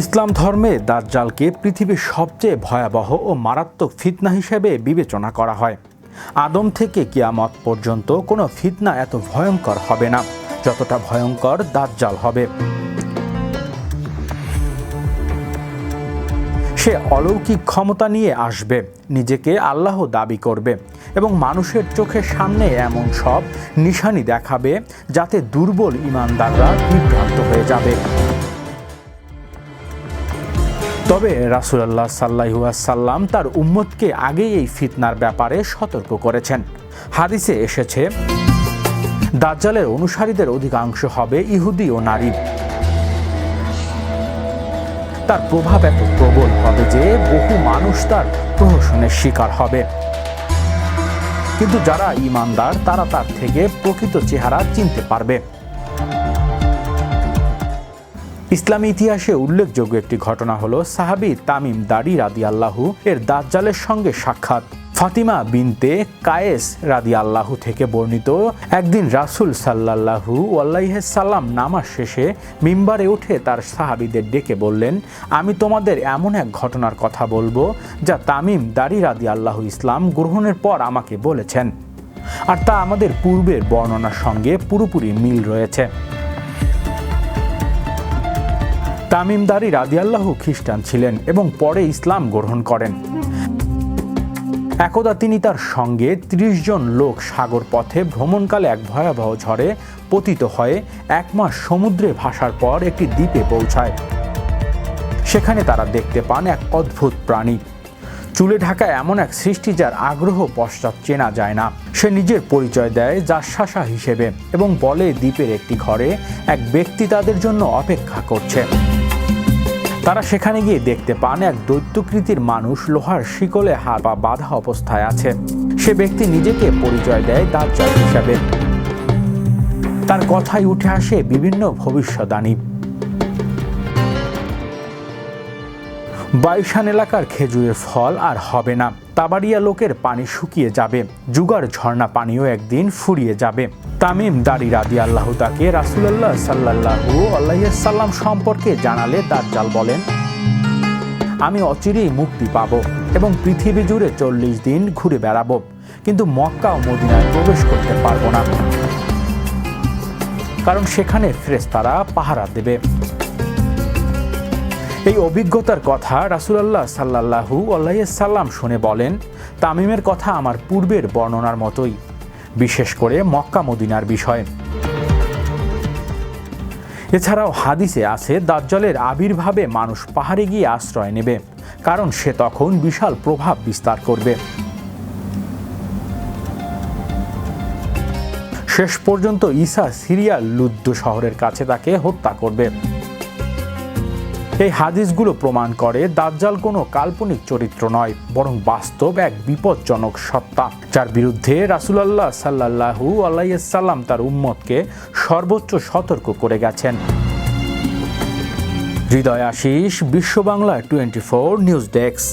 ইসলাম ধর্মে দাজ্জালকে পৃথিবীর সবচেয়ে ভয়াবহ ও মারাত্মক ফিতনা হিসেবে বিবেচনা করা হয়। আদম থেকে কিয়ামত পর্যন্ত কোনো ফিতনা এত ভয়ঙ্কর হবে না, যতটা ভয়ঙ্কর দাজ্জাল হবে। সে অলৌকিক ক্ষমতা নিয়ে আসবে, নিজেকে আল্লাহ দাবি করবে এবং মানুষের চোখের সামনে এমন সব নিশানি দেখাবে যাতে দুর্বল ইমানদাররা বিভ্রান্ত হয়ে যাবে। তবে রাসুলাল্লাহ সাল্লাইসাল্লাম তার উম্মতকে আগেই এই ফিতনার ব্যাপারে সতর্ক করেছেন। হাদিসে এসেছে, দাজ্জালের অনুসারীদের অধিকাংশ হবে ইহুদি ও নারী। তার প্রভাব এত প্রবল হবে যে বহু মানুষ তার প্রহসনের শিকার হবে। কিন্তু যারা ইমানদার, তারা তার থেকে প্রকৃত চেহারা চিনতে পারবে। ইসলামী ইতিহাসে উল্লেখযোগ্য একটি ঘটনা হল সাহাবি তামিম দাড়ি রাদি আল্লাহু এর দাজ্জালের সঙ্গে সাক্ষাৎ। ফাতিমা বিনতে কায়েস রাদি আল্লাহু থেকে বর্ণিত একদিন রাসুল সাল্লাল্লাহু সাল্লাম নামাজ শেষে মিম্বারে উঠে তার সাহাবিদের ডেকে বললেন, আমি তোমাদের এমন এক ঘটনার কথা বলব যা তামিম দাড়ি রাদি আল্লাহু ইসলাম গ্রহণের পর আমাকে বলেছেন। আর তা আমাদের পূর্বের বর্ণনার সঙ্গে পুরোপুরি মিল রয়েছে। তামিমদারি রাদিয়াল্লাহু খ্রিস্টান ছিলেন এবং পরে ইসলাম গ্রহণ করেন। একদা তিনি তার সঙ্গে ত্রিশ জন লোক সাগর পথে ভ্রমণকালে এক ভয়াবহ ঝড়ে পতিত হয়ে এক মাস সমুদ্রে ভাসার পর একটি দ্বীপে পৌঁছায়। সেখানে তারা দেখতে পান এক অদ্ভুত প্রাণী। চুলে ঢাকা এমন এক সৃষ্টি যার আগ্রহ পশ্চাৎ চেনা যায় না। সে নিজের পরিচয় দেয় জাসাসা হিসেবে এবং বলে দ্বীপের একটি ঘরে এক ব্যক্তি তাদের জন্য অপেক্ষা করছে। তারা সেখানে গিয়ে দেখতে পান এক দৈত্যকৃতির মানুষ লোহার শিকলে হাত বা বাধা অবস্থায় আছে। সে ব্যক্তি নিজেকে পরিচয় দেয় দাজ্জাল হিসাবে। তার কথায় উঠে আসে বিভিন্ন ভবিষ্যদানী বাইশান এলাকার খেজুরের ফল আর হবে না। তাবাড়িয়া লোকের পানি শুকিয়ে যাবে। জুগার ঝর্ণা পানিও একদিন ফুরিয়ে যাবে। তামিম দাড়ি রাদি আল্লাহ তাকে রাসুলাল্লাহ সাল্লাহু আল্লাহাল্লাম সম্পর্কে জানালে দাজ্জাল বলেন, আমি অচিরেই মুক্তি পাব এবং পৃথিবী জুড়ে চল্লিশ দিন ঘুরে বেড়াবো, কিন্তু মক্কা ও মদিনায় প্রবেশ করতে পারব না। কারণ সেখানে ফ্রেস্তারা পাহারা দেবে। এই অভিজ্ঞতার কথা রাসুলাল্লাহ সাল্লাহু আল্লাহাল্লাম শুনে বলেন, তামিমের কথা আমার পূর্বের বর্ণনার মতোই, বিশেষ করে মক্কা মদিনার বিষয়ে। এছাড়াও হাদিসে আছে, দাজ্জলের আবির্ভাবে মানুষ পাহাড়ে গিয়ে আশ্রয় নেবে, কারণ সে তখন বিশাল প্রভাব বিস্তার করবে। শেষ পর্যন্ত ঈসা সিরিয়ার লুদ্দ শহরের কাছে তাকে হত্যা করবে। এই হাদিসগুলো প্রমাণ করে দাজ্জাল কোনো কাল্পনিক চরিত্র নয়, বরং বাস্তব এক বিপজ্জনক সত্তা, যার বিরুদ্ধে রাসুলাল্লাহ সাল্লাহু আল্লাহাল্লাম তার উম্মতকে সর্বোচ্চ সতর্ক করে গেছেন। Hriday Ashis, Biswa Bangla twenty four news desk.